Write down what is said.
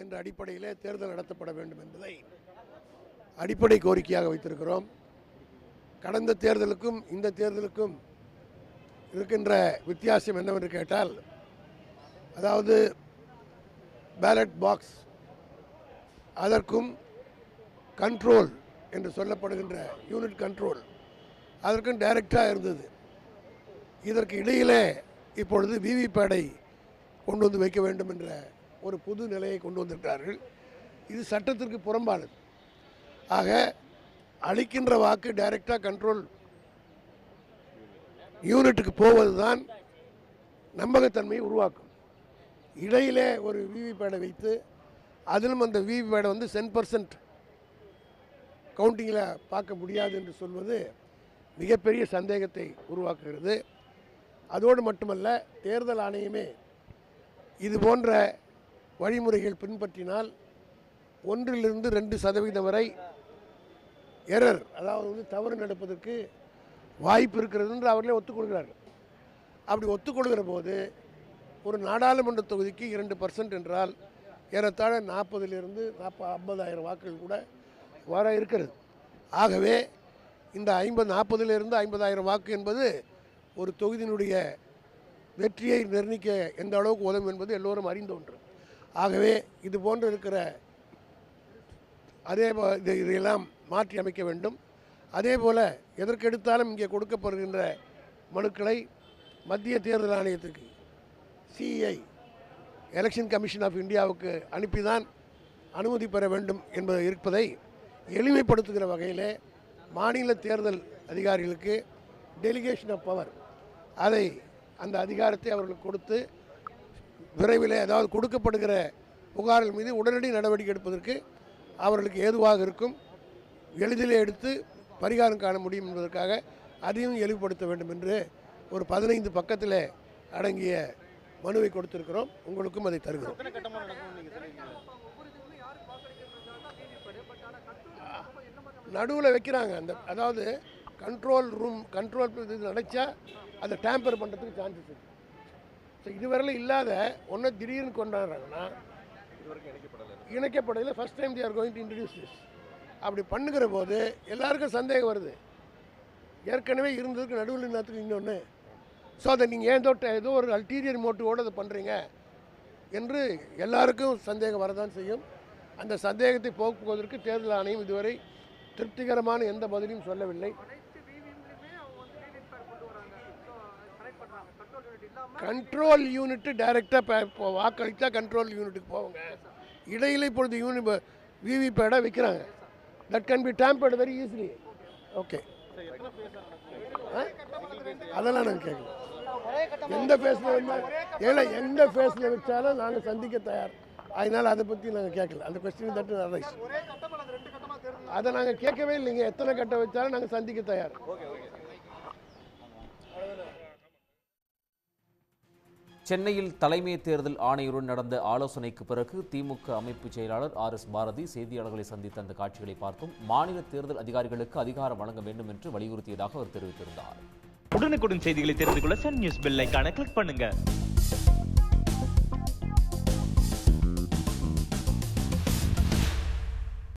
என்ற அடிப்படையிலே தேர்தல் நடத்தப்பட வேண்டும் என்பதை அடிப்படை கோரிக்கையாக வைத்திருக்கிறோம். கடந்த தேர்தலுக்கும் இந்த தேர்தலுக்கும் இருக்கின்ற வித்தியாசம் என்னவென்று கேட்டால் அதாவது பேலட் பாக்ஸ் அதற்கும் கண்ட்ரோல் என்று சொல்லப்படுகின்ற யூனிட் கண்ட்ரோல் அதற்கும் டைரக்டாக இருந்தது. இதற்கு இடையிலே இப்பொழுது விவிபேடை கொண்டு வந்து வைக்க வேண்டும் என்ற ஒரு புது நிலையை கொண்டு வந்திருக்கிறார்கள். இது சட்டத்திற்கு புறம்பானது. ஆக அளிக்கின்ற வாக்கு டைரக்டாக கண்ட்ரோல் யூனிட்டுக்கு போவது தான் நம்பகத்தன்மையை உருவாக்கும். இடையிலே ஒரு விவிபேடை வைத்து அதிலும் அந்த விவிபேடை வந்து சென் பர்சன்ட் கவுண்டிங்கில் பார்க்க முடியாது என்று சொல்வது மிகப்பெரிய சந்தேகத்தை உருவாக்குகிறது. அதோடு மட்டுமல்ல தேர்தல் ஆணையமே இது போன்ற வழிமுறைகள் பின்பற்றினால் ஒன்றிலிருந்து ரெண்டு சதவீதம் வரை எரர் அதாவது வந்து தவறு நடப்பதற்கு வாய்ப்பு இருக்கிறது என்று அவர்களே ஒத்துக்கொள்கிறார்கள் அப்படி ஒத்துக்கொள்கிற போது ஒரு நாடாளுமன்ற தொகுதிக்கு இரண்டு பர்சன்ட் என்றால் ஏறத்தாழ நாற்பதிலிருந்து நாற்பது ஐம்பதாயிரம் வாக்குகள் கூட வர இருக்கிறது. ஆகவே இந்த ஐம்பது நாற்பதிலிருந்து ஐம்பதாயிரம் வாக்கு என்பது ஒரு தொகுதியினுடைய வெற்றியை நிர்ணயிக்க எந்த அளவுக்கு உதவும் என்பது எல்லோரும் அறிந்த ஒன்று. ஆகவே இது போன்று இருக்கிற அதே இது இதையெல்லாம் மாற்றி அமைக்க வேண்டும். அதே போல் எதற்கெடுத்தாலும் இங்கே கொடுக்கப்படுகின்ற மனுக்களை மத்திய தேர்தல் ஆணையத்துக்கு சிஐ எலெக்ஷன் கமிஷன் ஆஃப் இந்தியாவுக்கு அனுப்பிதான் அனுமதி பெற வேண்டும் என்பது இருப்பதை எளிமைப்படுத்துகிற வகையில் மாநில தேர்தல் அதிகாரிகளுக்கு டெலிகேஷன் ஆஃப் பவர் அதை அந்த அதிகாரத்தை அவர்களுக்கு கொடுத்து விரைவில் அதாவது கொடுக்கப்படுகிற புகார்கள் மீது உடனடி நடவடிக்கை எடுப்பதற்கு அவர்களுக்கு ஏதுவாக இருக்கும். எளிதிலே எடுத்து பரிகாரம் காண முடியும் என்பதற்காக அதையும் எளிவுபடுத்த வேண்டும் என்று ஒரு பதினைந்து பக்கத்தில் அடங்கிய மனுவை கொடுத்திருக்கிறோம். உங்களுக்கும் அதை தருகிறோம். நடுவில் வைக்கிறாங்க. அந்த அதாவது கண்ட்ரோல் ரூம் கண்ட்ரோல் இது நினச்சா அதை டேம்பர் பண்ணுறதுக்கு சான்சஸ் இருக்கு. ஸோ இதுவரையிலும் இல்லாத ஒன்று திடீர்னு கொண்டாடுறாங்கன்னா இணைக்கப்படல. First time they are going to introduce this. அப்படி பண்ணுகிற போது எல்லாருக்கும் சந்தேகம் வருது. ஏற்கனவே இருந்ததுக்கு நடுவில் இன்னத்துக்கு இன்னொன்று ஸோ அதை நீங்கள் ஏன் ட- ஏதோ ஒரு அல்டீரியர் மோட்டிவோடு அதை பண்ணுறீங்க என்று எல்லாருக்கும் சந்தேகம் வரதான் செய்யும். அந்த சந்தேகத்தை போக்குவதற்கு தேர்தல் ஆணையம் இதுவரை திருப்திகரமான எந்த பதிலையும் சொல்லவில்லை அனைத்து விவிஎம்லையுமே அவங்க வந்து விவிபேட் கொண்டு வராங்க ஸோ கனெக்ட் பண்ணுறாங்க கண்ட்ரோல் யூனிட்டு டைரெக்டாக இப்போ வாக்களித்தா கண்ட்ரோல் யூனிட்டுக்கு போவாங்க. இடையில இப்பொழுது யூனி விவிபேடை வைக்கிறாங்க. That can be tampered very easily okay அதெல்லாம் நாங்கள் கேட்கலாம் எந்த ஃபேஸில் வந்து ஏன்னா எந்த ஃபேஸில் வச்சாலும் நாங்கள் சந்திக்க தயார். அதனால் அதை பற்றி நாங்கள் கேட்கல அந்த கொஸ்டின் தட்டு ரைஸ் ஒரே கட்டமா அது ரெண்டு கட்டமா தேர்தல் அதை நாங்கள் கேட்கவே இல்லைங்க. எத்தனை கட்டம் வச்சாலும் நாங்கள் சந்திக்க தயார். சென்னையில் தலைமை தேர்தல் ஆணையருடன் நடந்த ஆலோசனைக்கு பிறகு திமுக அமைப்பு செயலாளர் ஆர் எஸ் பாரதி செய்தியாளர்களை சந்தித்த அந்த காட்சிகளை பார்த்தும் மாநில தேர்தல் அதிகாரிகளுக்கு அதிகாரம் வழங்க வேண்டும் என்று வலியுறுத்தியதாக அவர் தெரிவித்திருந்தார். உடனுக்குடன் செய்திகளை தெரிந்து கொள்ள சன் நியூஸ் பெல் கிளிக் பண்ணுங்க.